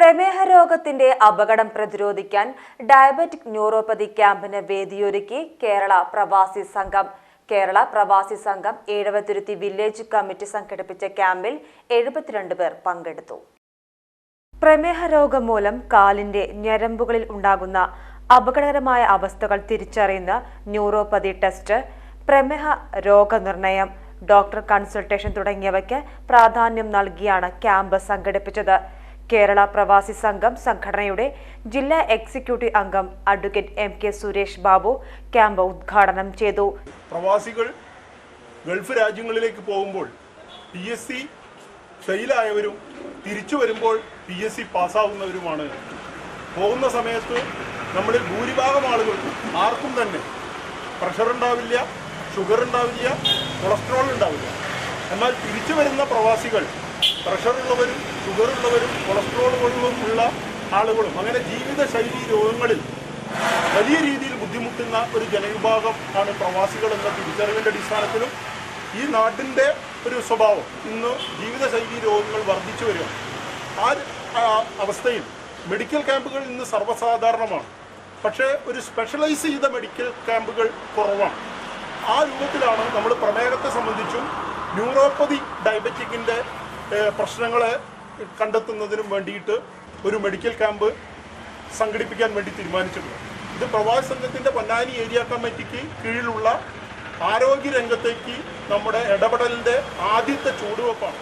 പ്രമേഹ രോഗത്തിന്റെ അപകടം പ്രതിരോധിക്കാൻ ഡയബറ്റിക് ന്യൂറോപ്പതി ക്യാമ്പിന് വേദിയൊരുക്കി കേരള പ്രവാസി സംഘം. കേരള പ്രവാസി സംഘം ഏഴവത്തുരുത്തി വില്ലേജ് കമ്മിറ്റി സംഘടിപ്പിച്ച ക്യാമ്പിൽ എഴുപത്തിരണ്ട് പേർ പങ്കെടുത്തു. പ്രമേഹ രോഗം മൂലം കാലിന്റെ ഞരമ്പുകളിൽ ഉണ്ടാകുന്ന അപകടകരമായ അവസ്ഥകൾ തിരിച്ചറിയുന്ന ന്യൂറോപ്പതി ടെസ്റ്റ് പ്രമേഹ രോഗനിർണയം ഡോക്ടർ കൺസൾട്ടേഷൻ തുടങ്ങിയവയ്ക്ക് പ്രാധാന്യം നൽകിയാണ് ക്യാമ്പ് സംഘടിപ്പിച്ചത്. കേരള പ്രവാസി സംഘം സംഘടനയുടെ ജില്ലാ എക്സിക്യൂട്ടീവ് അംഗം advocate M K Suresh Babu camp ഉദ്ഘാടനം ചെയ്തു. പ്രവാസികൾ ഗൾഫ് രാജ്യങ്ങളിലേക്ക് പോകുമ്പോൾ പി എസ് സി ഫെയിലായവരും തിരിച്ചു വരുമ്പോൾ പി എസ് സി പാസ്സാവുന്നവരുമാണ്. പോകുന്ന സമയത്ത് നമ്മളിൽ ഭൂരിഭാഗം ആളുകൾക്കും ആർക്കും തന്നെ പ്രഷർ ഉണ്ടാവില്ല ഷുഗർ ഉണ്ടാവില്ല കൊളസ്ട്രോൾ ഉണ്ടാവില്ല. എന്നാൽ തിരിച്ചു വരുന്ന പ്രവാസികൾ പ്രഷർ ഉള്ളവരും കൊളസ്ട്രോൾ ഉള്ള ആളുകളും അങ്ങനെ ജീവിതശൈലി രോഗങ്ങളിൽ വലിയ രീതിയിൽ ബുദ്ധിമുട്ടുന്ന ഒരു ജനവിഭാഗം ആണ് പ്രവാസികൾ എന്ന തിരിച്ചറിവിന്റെ അടിസ്ഥാനത്തിലും ഈ നാട്ടിന്റെ ഒരു സ്വഭാവം ഇന്ന് ജീവിതശൈലി രോഗങ്ങൾ വർദ്ധിച്ചു വരിക ആ അവസ്ഥയിൽ മെഡിക്കൽ ക്യാമ്പുകൾ ഇന്ന് സർവസാധാരണമാണ്. പക്ഷേ ഒരു സ്പെഷ്യലൈസ് ചെയ്ത മെഡിക്കൽ ക്യാമ്പുകൾ കുറവാണ്. ആ രൂപത്തിലാണ് നമ്മൾ പ്രമേഹത്തെ സംബന്ധിച്ചും ന്യൂറോപ്പതി ഡയബറ്റിക്കിന്റെ പ്രശ്നങ്ങളെ കണ്ടെത്തുന്നതിനും വേണ്ടിയിട്ട് ഒരു മെഡിക്കൽ ക്യാമ്പ് സംഘടിപ്പിക്കാൻ വേണ്ടി തീരുമാനിച്ചിട്ടുണ്ട്. ഇത് പ്രവാസി സംഘത്തിന്റെ പൊന്നാനി ഏരിയ കമ്മിറ്റിക്ക് കീഴിലുള്ള ആരോഗ്യ രംഗത്തേക്ക് നമ്മുടെ ഇടപെടലിന്റെ ആദ്യത്തെ ചുവടുവെപ്പാണ്.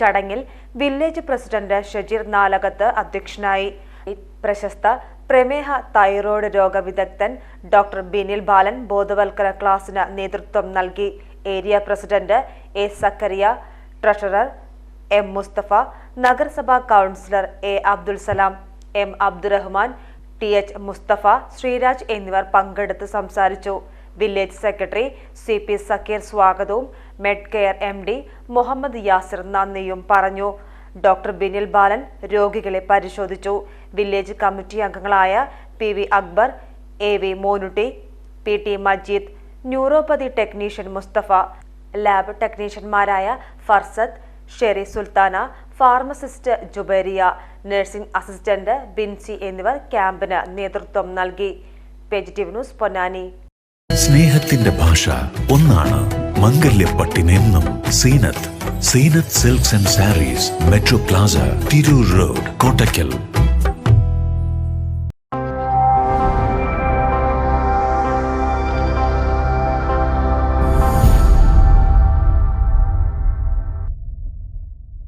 ചടങ്ങിൽ വില്ലേജ് പ്രസിഡന്റ് ഷജീർ നാലകത്ത് അധ്യക്ഷനായി പ്രശസ്ത പ്രമേഹ തൈറോയ്ഡ് രോഗ വിദഗ്ധൻ ഡോക്ടർ ബിനിൽ ബാലൻ ബോധവൽക്കരണ ക്ലാസിന് നേതൃത്വം നൽകി. Area president A Zakariya treasurer M Mustafa നഗരസഭാ councillor A Abdul Salam M Abdurahman T H Mustafa Sreeraj എന്നിവർ പങ്കെടുത്ത് സംസാരിച്ചു. Village secretary C P Zakir സ്വാഗതവും Med Care M D Muhammad Yasir നന്ദിയും പറഞ്ഞു. ഡോക്ടർ ബിനിൽ ബാലൻ രോഗികളെ പരിശോധിച്ചു. വില്ലേജ് കമ്മിറ്റി അംഗങ്ങളായ P V Akbar A V Monutty P T Majeed neuropathy technician Mustafa lab ടെക്നീഷ്യന്മാരായ Farsath Sheri Sulthana pharmacist Jubairiya nursing assistant Binsy എന്നിവർ ക്യാമ്പിന് നേതൃത്വം നൽകി. വെജിറ്റീവ് ന്യൂസ് പൊന്നാനി. സ്നേഹത്തിന്റെ ഭാഷ ഒന്നാണ്. മംഗല്യപ്പട്ടിനെന്നും Zeenath. Zeenath silks and sarees Metro Plaza Tirur road Kottakkal.